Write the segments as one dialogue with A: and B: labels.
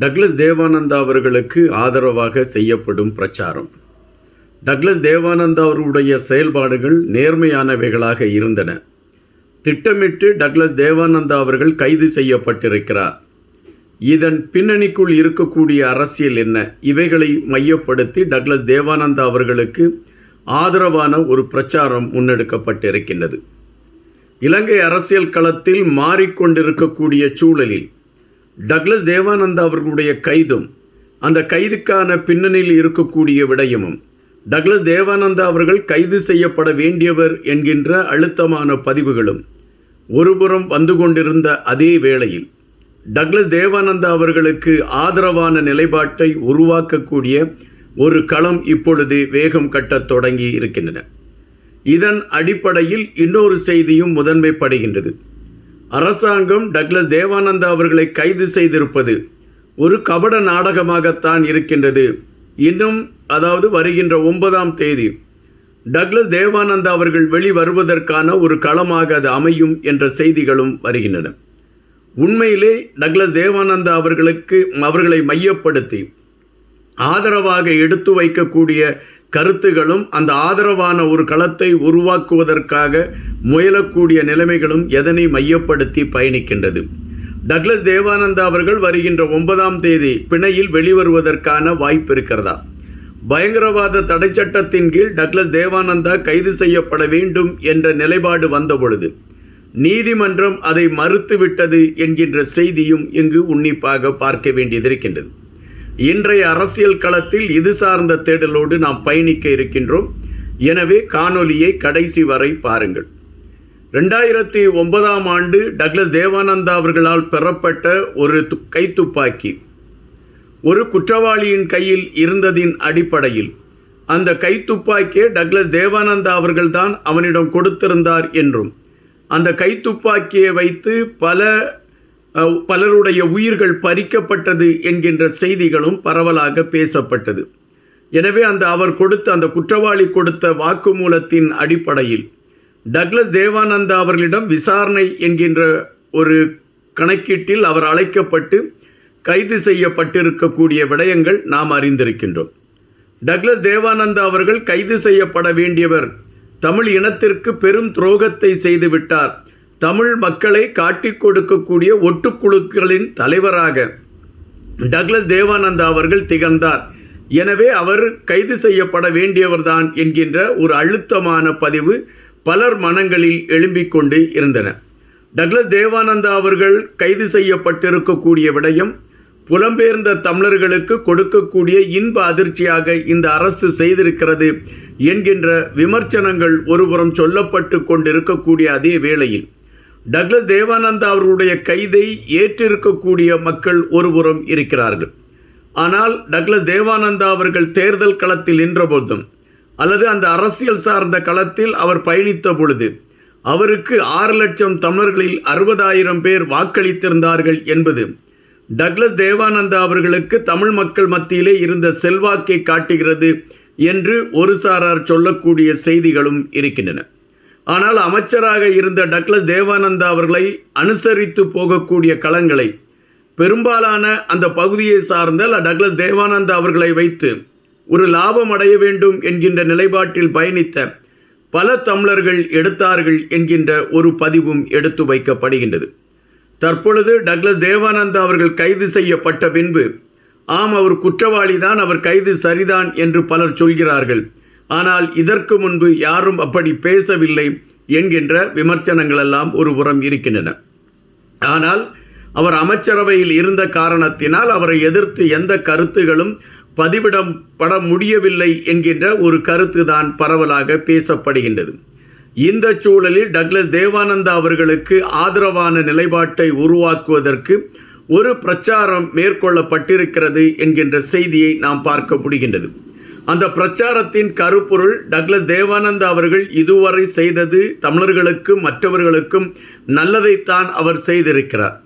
A: Douglas Devananda அவர்களுக்கு ஆதரவாக செய்யப்படும் பிரச்சாரம். டக்ளஸ் தேவானந்தா அவர்களுடைய செயல்பாடுகள் நேர்மையானவைகளாக இருந்தன. திட்டமிட்டு டக்ளஸ் தேவானந்தா அவர்கள் கைது செய்யப்பட்டிருக்கிறார். இதன் பின்னணிக்குள் இருக்கக்கூடிய அரசியல் என்ன? இவைகளை மையப்படுத்தி டக்ளஸ் தேவானந்தா அவர்களுக்கு ஆதரவான ஒரு பிரச்சாரம் முன்னெடுக்கப்பட்டிருக்கின்றது. இலங்கை அரசியல் களத்தில் மாறிக்கொண்டிருக்கக்கூடிய சூழலில் டக்ளஸ் தேவானந்தா அவர்களுடைய கைதும் அந்த கைதுக்கான பின்னணியில் இருக்கக்கூடிய விடயமும் டக்ளஸ் தேவானந்தா அவர்கள் கைது செய்யப்பட வேண்டியவர் என்கின்ற அழுத்தமான பதிவுகளும் ஒருபுறம் வந்து கொண்டிருந்த அதே வேளையில் டக்ளஸ் தேவானந்தா அவர்களுக்கு ஆதரவான நிலைப்பாட்டை உருவாக்கக்கூடிய ஒரு களம் இப்பொழுது வேகம் கட்டத் தொடங்கி இருக்கின்றன. இதன் அடிப்படையில் இன்னொரு செய்தியும் முதன்மைப்படுகின்றது. அரசாங்கம் டக்ளஸ் தேவானந்தா அவர்களை கைது செய்திருப்பது ஒரு கபட நாடகமாகத்தான் இருக்கின்றது. இன்னும் அதாவது வருகின்ற ஒன்பதாம் தேதி டக்ளஸ் தேவானந்தா அவர்கள் வெளி வருவதற்கான ஒரு களமாக அது அமையும் என்ற செய்திகளும் வருகின்றன. உண்மையிலே டக்ளஸ் தேவானந்தா அவர்களுக்கு அவர்களை மையப்படுத்தி ஆதரவாக எடுத்து வைக்கக்கூடிய கருத்துகளும் அந்த ஆதரவான ஒரு களத்தை உருவாக்குவதற்காக முயலக்கூடிய நிலைமைகளும் எதனை மையப்படுத்தி பயணிக்கின்றது. டக்ளஸ் தேவானந்தா அவர்கள் வருகின்ற ஒன்பதாம் தேதி பிணையில் வெளிவருவதற்கான வாய்ப்பு இருக்கிறதா? பயங்கரவாத தடை சட்டத்தின் கீழ் டக்ளஸ் தேவானந்தா கைது செய்யப்பட வேண்டும் என்ற நிலைப்பாடு வந்தபொழுது நீதிமன்றம் அதை மறுத்துவிட்டது என்கின்ற செய்தியும் இங்கு உன்னிப்பாக பார்க்க வேண்டியதிருக்கின்றது. இன்றைய அரசியல் களத்தில் இது சார்ந்த தேடலோடு நாம் பயணிக்க இருக்கின்றோம். எனவே காணொலியை கடைசி வரை பாருங்கள். ரெண்டாயிரத்தி ஒன்பதாம் ஆண்டு டக்ளஸ் தேவானந்தா அவர்களால் பெறப்பட்ட ஒரு து கைத்துப்பாக்கி. ஒரு குற்றவாளியின் கையில் இருந்ததின் அடிப்படையில் அந்த கைத்துப்பாக்கியை டக்ளஸ் தேவானந்தா அவர்கள்தான் அவனிடம் கொடுத்திருந்தார் என்றும் அந்த கைத்துப்பாக்கியை வைத்து பல பலருடைய உயிர்கள் பறிக்கப்பட்டது என்கின்ற செய்திகளும் பரவலாக பேசப்பட்டது. எனவே அந்த அவர் கொடுத்த அந்த குற்றவாளி கொடுத்த வாக்குமூலத்தின் அடிப்படையில் டக்ளஸ் தேவானந்தா அவர்களிடம் விசாரணை என்கின்ற ஒரு கணக்கீட்டில் அவர் அழைக்கப்பட்டு கைது செய்யப்பட்டிருக்கக்கூடிய விடயங்கள் நாம் அறிந்திருக்கின்றோம். டக்ளஸ் தேவானந்தா அவர்கள் கைது செய்யப்பட வேண்டியவர் தமிழ் இனத்திற்கு பெரும் துரோகத்தை செய்துவிட்டார் தமிழ் மக்களை காட்டிக் கொடுக்கக்கூடிய ஒட்டுக்குழுக்களின் தலைவராக டக்ளஸ் தேவானந்தா அவர்கள் திகழ்ந்தார். எனவே அவர் கைது செய்யப்பட வேண்டியவர்தான் என்கின்ற ஒரு அழுத்தமான பதிவு பலர் மனங்களில் எழும்பிக் கொண்டு இருந்தன. டக்ளஸ் தேவானந்தா அவர்கள் கைது செய்யப்பட்டிருக்கக்கூடிய விடயம் புலம்பெயர்ந்த தமிழர்களுக்கு கொடுக்கக்கூடிய இன்ப அதிர்ச்சியாக இந்த அரசு செய்திருக்கிறது என்கின்ற விமர்சனங்கள் ஒருபுறம் சொல்லப்பட்டு கொண்டிருக்கக்கூடிய அதே வேளையில் டக்ளஸ் தேவானந்தா அவர்களுடைய கைதை ஏற்றிருக்கக்கூடிய மக்கள் ஒருபுறம் இருக்கிறார்கள். ஆனால் டக்ளஸ் தேவானந்தா அவர்கள் தேர்தல் களத்தில் நின்றபோதும் அல்லது அந்த அரசியல் சார்ந்த களத்தில் அவர் பயணித்த பொழுது அவருக்கு ஆறு லட்சம் தமிழர்களில் அறுபதாயிரம் பேர் வாக்களித்திருந்தார்கள் என்பது டக்ளஸ் தேவானந்தா அவர்களுக்கு தமிழ் மக்கள் மத்தியிலே இருந்த செல்வாக்கை காட்டுகிறது என்று ஒரு சாரார் சொல்லக்கூடிய செய்திகளும் இருக்கின்றன. ஆனால் அமைச்சராக இருந்த டக்ளஸ் தேவானந்தா அவர்களை அனுசரித்து போகக்கூடிய களங்களை பெரும்பாலான அந்த பகுதியை சார்ந்த டக்ளஸ் தேவானந்தா அவர்களை வைத்து ஒரு லாபம் அடைய வேண்டும் என்கின்ற நிலைப்பாட்டில் பயணித்த பல தமிழர்கள் எடுத்தார்கள் என்கின்ற ஒரு பதிவும் எடுத்து வைக்கப்படுகின்றது. தற்பொழுது டக்ளஸ் தேவானந்தா அவர்கள் கைது செய்யப்பட்ட பின்பு ஆம் அவர் குற்றவாளிதான் அவர் கைது சரிதான் என்று பலர் சொல்கிறார்கள். ஆனால் இதற்கு முன்பு யாரும் அப்படி பேசவில்லை என்கின்ற விமர்சனங்கள் எல்லாம் ஒரு புறம் இருக்கின்றன. ஆனால் அவர் அமைச்சரவையில் இருந்த காரணத்தினால் அவரை எதிர்த்து எந்த கருத்துகளும் பதிவிடப்பட முடியவில்லை என்கின்ற ஒரு கருத்து தான் பரவலாக பேசப்படுகின்றது. இந்த சூழலில் டக்ளஸ் தேவானந்தா அவர்களுக்கு ஆதரவான நிலைப்பாட்டை உருவாக்குவதற்கு ஒரு பிரச்சாரம் மேற்கொள்ளப்பட்டிருக்கிறது என்கின்ற செய்தியை நாம் பார்க்க முடிகின்றது. அந்த பிரச்சாரத்தின் கருப்பொருள் டக்ளஸ் தேவானந்தா அவர்கள் இதுவரை செய்தது தமிழர்களுக்கும் மற்றவர்களுக்கும் நல்லதைத்தான் அவர் செய்திருக்கிறார்.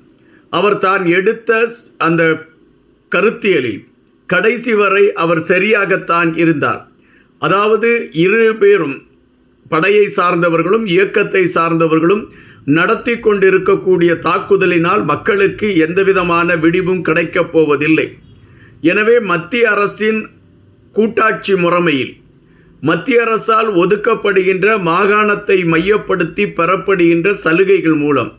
A: அவர் தான் எடுத்த ஸ்- அந்த கருத்தியலில் கடைசி வரை அவர் சரியாகத்தான் இருந்தார். அதாவது இரு பேரும் படையை சார்ந்தவர்களும் இயக்கத்தை சார்ந்தவர்களும் நடத்தி கொண்டிருக்கக்கூடிய தாக்குதலினால் மக்களுக்கு எந்தவிதமான விடிவும் கிடைக்கப் போவதில்லை. எனவே மத்திய அரசின் கூட்டாட்சி முறைமையில் மத்திய அரசால் ஒதுக்கப்படுகின்ற மாகாணத்தை மையப்படுத்தி பெறப்படுகின்ற சலுகைகள் மூலம்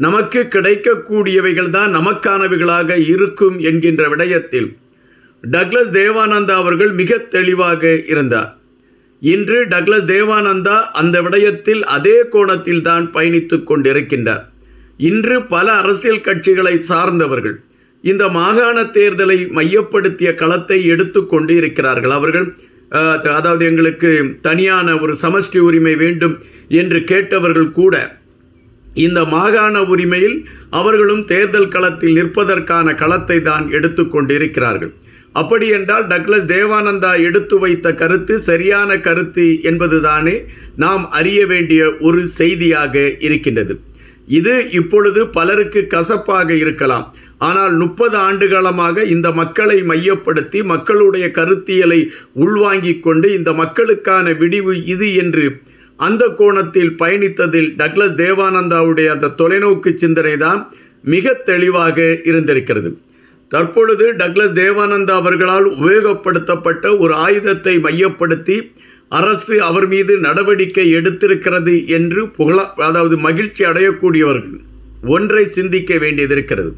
A: நமக்கு கிடைக்கக்கூடியவைகள் தான் நமக்கானவைகளாக இருக்கும் என்கின்ற விடயத்தில் டக்ளஸ் தேவானந்தா அவர்கள் மிக தெளிவாக இருந்தார். இன்று டக்ளஸ் தேவானந்தா அந்த விடயத்தில் அதே கோணத்தில் தான் பயணித்துக் கொண்டிருக்கின்றார். இன்று பல அரசியல் கட்சிகளை சார்ந்தவர்கள் இந்த மாகாண தேர்தலை மையப்படுத்திய களத்தை எடுத்துக்கொண்டு இருக்கிறார்கள் அவர்கள் அதாவது எங்களுக்கு தனியான ஒரு சமஷ்டி உரிமை வேண்டும் என்று கேட்டவர்கள் கூட இந்த மாகாண உரிமையில் அவர்களும் தேர்தல் களத்தில் நிற்பதற்கான களத்தை தான் எடுத்துக்கொண்டிருக்கிறார்கள் அப்படி என்றால் டக்ளஸ் தேவானந்தா எடுத்து வைத்த கருத்து சரியான கருத்து என்பதுதானே நாம் அறிய வேண்டிய ஒரு செய்தியாக இருக்கின்றது. இது இப்பொழுது பலருக்கு கசப்பாக இருக்கலாம். ஆனால் முப்பது ஆண்டுகாலமாக இந்த மக்களை மையப்படுத்தி மக்களுடைய கருத்தியலை உள்வாங்கிக் கொண்டு இந்த மக்களுக்கான விடிவு இது என்று அந்த கோணத்தில் பயணித்ததில் டக்ளஸ் தேவானந்தாவுடைய அந்த தொலைநோக்கு சிந்தனை தான் மிக தெளிவாக இருந்திருக்கிறது. தற்பொழுது டக்ளஸ் தேவானந்தா அவர்களால் உபயோகப்படுத்தப்பட்ட ஒரு ஆயுதத்தை மையப்படுத்தி அரசு அவர் மீது நடவடிக்கை எடுத்திருக்கிறது என்று புகழ அதாவது மகிழ்ச்சி அடையக்கூடியவர்கள் ஒன்றை சிந்திக்க வேண்டியது இருக்கிறது.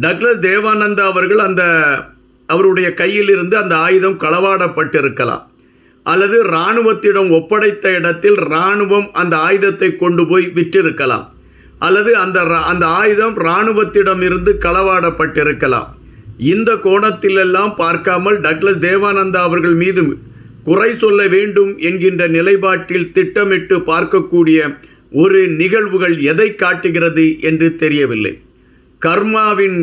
A: டக்ளஸ் தேவானந்தா அவர்கள் அந்த அவருடைய கையில் இருந்து அந்த ஆயுதம் களவாடப்பட்டிருக்கலாம். அல்லது இராணுவத்திடம் ஒப்படைத்த இடத்தில் இராணுவம் அந்த ஆயுதத்தை கொண்டு போய் விற்றிருக்கலாம். அல்லது அந்த ரா- அந்த ஆயுதம் இராணுவத்திடம் இருந்து களவாடப்பட்டிருக்கலாம். இந்த கோணத்திலெல்லாம் பார்க்காமல் டக்ளஸ் தேவானந்தா அவர்கள் மீது குறை சொல்ல வேண்டும் என்கின்ற நிலைப்பாட்டில் திட்டமிட்டு பார்க்கக்கூடிய ஒரு நிகழ்வுகள் எதை காட்டுகிறது என்று தெரியவில்லை. கர்மாவின்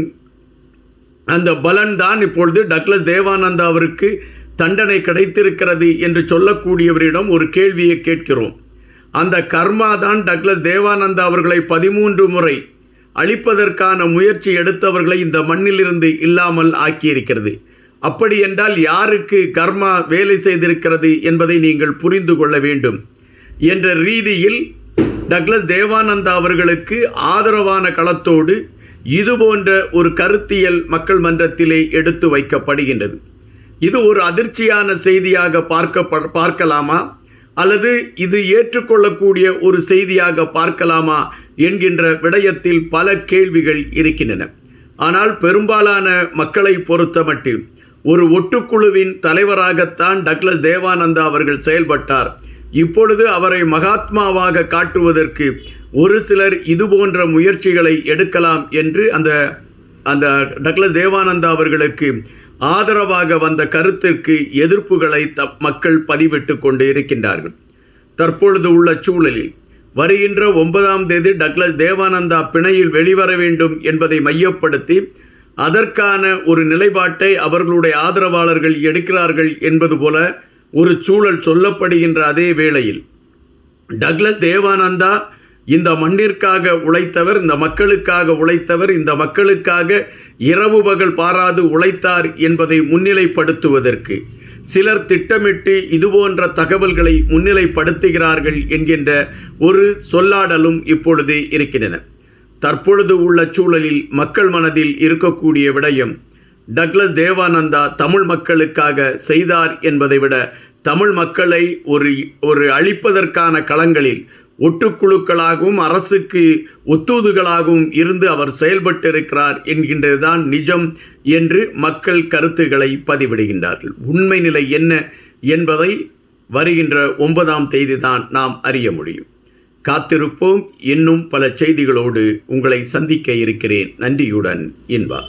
A: அந்த பலன் தான் இப்பொழுது டக்ளஸ் தேவானந்தா அவருக்கு தண்டனை கிடைத்திருக்கிறது என்று சொல்லக்கூடியவரிடம் ஒரு கேள்வியை கேட்கிறோம். அந்த கர்மா தான் டக்ளஸ் தேவானந்தா அவர்களை பதிமூன்று முறை அழிப்பதற்கான முயற்சி எடுத்தவர்களை இந்த மண்ணிலிருந்து இல்லாமல் ஆக்கியிருக்கிறது. அப்படி என்றால் யாருக்கு கர்மா வேலை செய்திருக்கிறது என்பதை நீங்கள் புரிந்து கொள்ள வேண்டும் என்ற ரீதியில் டக்ளஸ் தேவானந்தா அவர்களுக்கு ஆதரவான களத்தோடு இது போன்ற ஒரு கருத்தியல் மக்கள் மன்றத்திலே எடுத்து வைக்கப்படுகின்றது. இது ஒரு அதிர்ச்சியான செய்தியாக பார்க்க பார்க்கலாமா? அல்லது இது ஏற்றுக்கொள்ளக்கூடிய ஒரு செய்தியாக பார்க்கலாமா? என்கின்ற விடயத்தில் பல கேள்விகள் இருக்கின்றன. ஆனால் பெரும்பாலான மக்களை பொறுத்தமட்டில் ஒரு ஒட்டுக்குழுவின் தலைவராகத்தான் டக்ளஸ் தேவானந்தா அவர்கள் செயல்பட்டார். இப்பொழுது அவரை மகாத்மாவாக காட்டுவதற்கு ஒரு சிலர் இதுபோன்ற முயற்சிகளை எடுக்கலாம் என்று அந்த அந்த டக்ளஸ் தேவானந்தா அவர்களுக்கு ஆதரவாக வந்த கருத்திற்கு எதிர்ப்புகளை த மக்கள் பதிவிட்டு கொண்டு இருக்கின்றார்கள். தற்பொழுது உள்ள சூழலில் வருகின்ற ஒன்பதாம் தேதி டக்ளஸ் தேவானந்தா பிணையில் வெளிவர வேண்டும் என்பதை மையப்படுத்தி அதற்கான ஒரு நிலைப்பாட்டை அவர்களுடைய ஆதரவாளர்கள் எடுக்கிறார்கள் என்பது போல ஒரு சூழல் சொல்லப்படுகின்ற அதே வேளையில் டக்ளஸ் தேவானந்தா இந்த மண்ணிற்காக உழைத்தவர் இந்த மக்களுக்காக உழைத்தவர் இந்த மக்களுக்காக இரவு பகல் பாராது உழைத்தார் என்பதை முன்னிலைப்படுத்துவதற்கு சிலர் திட்டமிட்டு இதுபோன்ற தகவல்களை முன்னிலைப்படுத்துகிறார்கள் என்கின்ற ஒரு சொல்லாடலும் இப்பொழுது இருக்கின்றன. தற்பொழுது உள்ள சூழலில் மக்கள் மனதில் இருக்கக்கூடிய விடயம் டக்ளஸ் தேவானந்தா தமிழ் மக்களுக்காக செய்தார் என்பதை விட தமிழ் மக்களை ஒரு ஒரு அழிப்பதற்கான களங்களில் ஒட்டுக்குழுக்களாகவும் அரசுக்கு ஒத்தூதுகளாகவும் இருந்து அவர் செயல்பட்டிருக்கிறார் என்கின்றதுதான் நிஜம் என்று மக்கள் கருத்துக்களை பதிவிடுகின்றார்கள். உண்மை நிலை என்ன என்பதை வருகின்ற ஒன்பதாம் தேதி தான் நாம் அறிய முடியும். காத்திருப்போம். இன்னும் பல செய்திகளோடு உங்களை சந்திக்க இருக்கிறேன். நன்றியுடன் இன்பா.